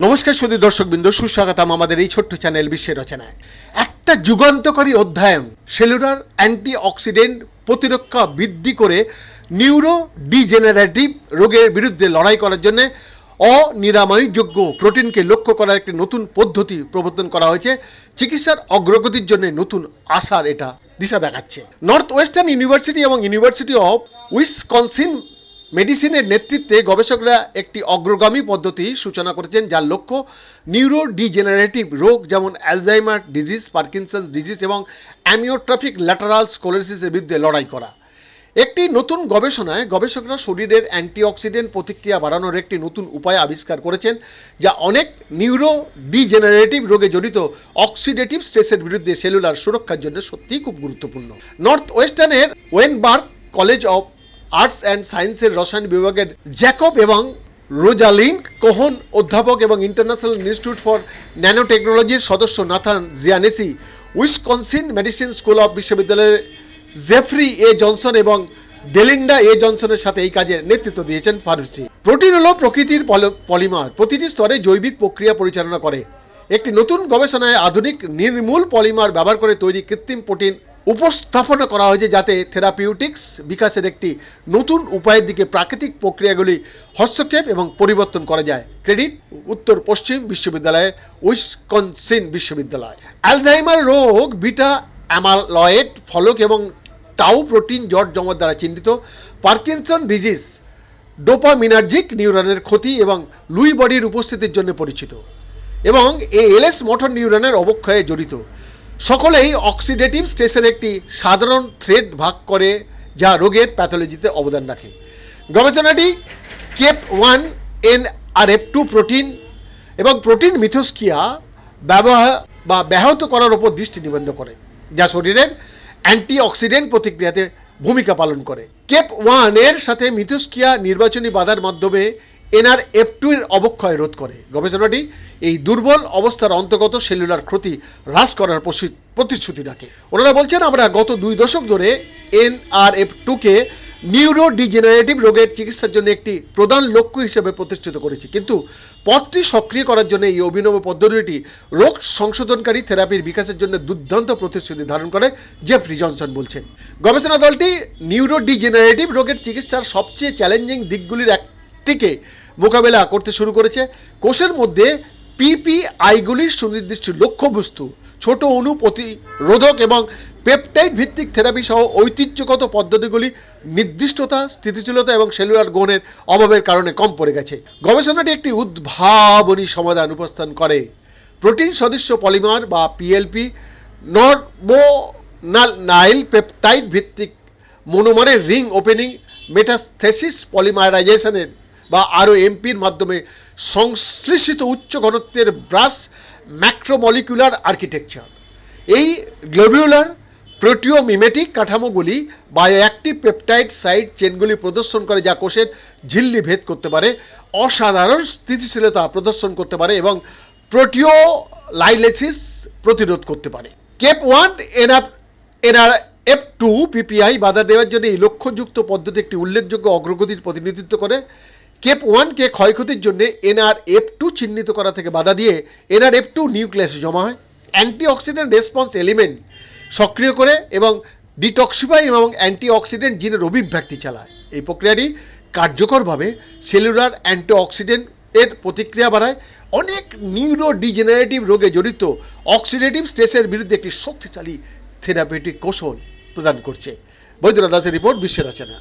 নমস্কার সুদী দর্শকবৃন্দ, সুস্বাগতম আমাদের এই ছোট্ট চ্যানেল বিশ্বের রচনায়। একটা যুগান্তকারী অধ্যায়ন, সেলুলার অ্যান্টি অক্সিডেন্ট প্রতিরক্ষা বৃদ্ধি করে নিউরো ডিজেনারেটিভ রোগের বিরুদ্ধে লড়াই করার জন্য অনিরাময়যোগ্য প্রোটিনকে লক্ষ্য করার একটি নতুন পদ্ধতি প্রবর্তন করা হয়েছে। চিকিৎসার অগ্রগতির জন্য নতুন আশার এটা দিশা দেখাচ্ছে। নর্থ ওয়েস্টার্ন ইউনিভার্সিটি এবং ইউনিভার্সিটি অফ উইসকনসিন মেডিসিনের নেতৃত্বে গবেষকরা একটি অগ্রগামী পদ্ধতি সূচনা করেছেন যার লক্ষ্য নিউরো ডিজেনারেটিভ রোগ যেমন অ্যালজাইমার ডিজিজ, পার্কিনসন্স ডিজিজ এবং অ্যামিওট্রাফিক ল্যাটারাল স্কোলোসিসের বিরুদ্ধে লড়াই করা। একটি নতুন গবেষণায় গবেষকরা শরীরের অ্যান্টিঅক্সিডেন্ট প্রতিক্রিয়া বাড়ানোর একটি নতুন উপায় আবিষ্কার করেছেন, যা অনেক নিউরো ডিজেনারেটিভ রোগে জড়িত অক্সিডেটিভ স্ট্রেসের বিরুদ্ধে সেলুলার সুরক্ষার জন্য সত্যিই খুব গুরুত্বপূর্ণ। North ওয়েস্টার্নের Weinberg college of arts and সায়েন্সের রসায়ন বিভাগের জ্যাকব এবং রোজালিন কোহন অধ্যাপক এবং ইন্টারন্যাশনাল ইনস্টিটিউট ফর ন্যানো টেকনোলজির সদস্য Nathan Gianneschi Wisconsin medicine school of বিশ্ববিদ্যালয়ের জেফরি এ জনসন এবং ডেলিন্ডা এ জনসনের সাথে এই কাজে নেতৃত্ব দিয়েছেন ফারুসি। প্রোটিন হলো প্রকৃতির পলিমার। প্রতিটি স্তরে জৈবিক প্রক্রিয়া পরিচালনা করে। একটি নতুন গবেষণায় আধুনিক নির্মূল পলিমার ব্যবহার করে তৈরি কৃত্রিম প্রোটিন উপস্থাপনা করা হয়েছে যাতে থেরাপিউটিক্স বিকাশের একটি নতুন উপায়ের দিকে প্রাকৃতিক প্রক্রিয়াগুলি হস্তক্ষেপ এবং পরিবর্তন করা যায়। ক্রেডিট, উত্তর পশ্চিম বিশ্ববিদ্যালয়ের উইসকনসিন বিশ্ববিদ্যালয়। অ্যালজাইমার রোগ বিটা অ্যামালয়েড ফলক এবং টাউ প্রোটিন জট জমার দ্বারা চিহ্নিত। পার্কিনসন ডিজিজ ডোপামিনার্জিক নিউরনের ক্ষতি এবং লুই বডির উপস্থিতির জন্য পরিচিত এবং এ এলএস মোটর নিউরনের অবক্ষয়ে জড়িত। সকলেই অক্সিডেটিভ স্ট্রেসের একটি সাধারণ থ্রেড ভাগ করে যা রোগের প্যাথোলজিতে অবদান রাখে। গবেষণাটি Keap one N R F two protein এবং প্রোটিন মিথস্কিয়া ব্যবহার বা ব্যাহত করার ওপর দৃষ্টি নিবন্ধ করে। যা শরীরের অ্যান্টিঅক্সিডেন্ট প্রতিক্রিয়াতে ভূমিকা পালন করে। কেপ ওয়ানের সাথে মিথুস্কিয়া নির্বাচনী বাধার মাধ্যমে এনআর এফ টু এর অবক্ষয় রোধ করে। গবেষণাটি এই দুর্বল অবস্থার অন্তর্গত সেলুলার ক্ষতি হ্রাস করার প্রতিশ্রুতি রাখে। ওনারা বলছেন, আমরা গত দুই দশক ধরে এনআরএফ টুকে নিউরো ডিজেনারেটিভ রোগের চিকিৎসার জন্য একটি প্রধান লক্ষ্য হিসেবে প্রতিষ্ঠিত করেছি। কিন্তু পথটি সক্রিয় করার জন্য এই অভিনব পদ্ধতিটি রোগ সংশোধনকারী থেরাপির বিকাশের জন্য দুর্দান্ত প্রতিশ্রুতি ধারণ করে জেফরি জনসন বলছেন। গবেষণা দলটি নিউরো ডিজেনারেটিভ রোগের চিকিৎসার সবচেয়ে চ্যালেঞ্জিং দিকগুলির একটিকে মোকাবেলা করতে শুরু করেছে। কোষের মধ্যে পিপিআইগুলির সুনির্দিষ্ট লক্ষ্যবস্তু, ছোট অণু প্রতিরোধক এবং পেপটাইড ভিত্তিক থেরাপি সহ ঐতিহ্যগত পদ্ধতিগুলি, নির্দিষ্টতা, স্থিতিশীলতা এবং সেলুলার গ্রহণের অভাবের কারণে কম পড়ে গেছে। গবেষণাটি একটি উদ্ভাবনী সমাধান উপস্থান করে। প্রোটিন সদৃশ্য পলিমার বা পিএলপি নর্বো নাইল পেপটাইড ভিত্তিক মনোমারের রিং ওপেনিং, মেটাস্থেসিস পলিমারাইজেশনের বা আরও এমপির মাধ্যমে সংশ্লেষিত উচ্চ ঘনত্বের ব্রাশ ম্যাক্রোমলিকুলার আর্কিটেকচার। এই গ্লোবিউলার প্রোটিওমিমেটিক কাঠামোগুলি বায়োঅ্যাক্টিভ পেপটাইড সাইড চেনগুলি প্রদর্শন করে যা কোষের ঝিল্লি ভেদ করতে পারে, অসাধারণ স্থিতিশীলতা প্রদর্শন করতে পারে এবং প্রোটিওলাইলেসিস প্রতিরোধ করতে পারে। Keap one NR NR F two PPI বাধা দেওয়ার জন্য এই লক্ষ্যযুক্ত পদ্ধতি একটি উল্লেখযোগ্য অগ্রগতির প্রতিনিধিত্ব করে। কেপ ওয়ানকে ক্ষয়ক্ষতির জন্য এনআর এফ টু চিহ্নিত করা থেকে বাধা দিয়ে এনআর এফ টু নিউক্লিয়াসে জমা হয়। অ্যান্টিঅক্সিডেন্ট রেসপন্স এলিমেন্ট সক্রিয় করে এবং ডিটক্সিফাই এবং অ্যান্টিঅক্সিডেন্ট জিনের অভিব্যক্তি চালায়। এই প্রক্রিয়াটি কার্যকরভাবে সেলুলার অ্যান্টিঅক্সিডেন্ট এর প্রতিক্রিয়া বাড়ায়। অনেক নিউরো ডিজেনারেটিভ রোগে জড়িত অক্সিডেটিভ স্ট্রেসের বিরুদ্ধে একটি শক্তিশালী থেরাপিউটিক কৌশল প্রদান করছে। বৈদ্যনাথ দাসের রিপোর্ট বিশ্বের রচনা।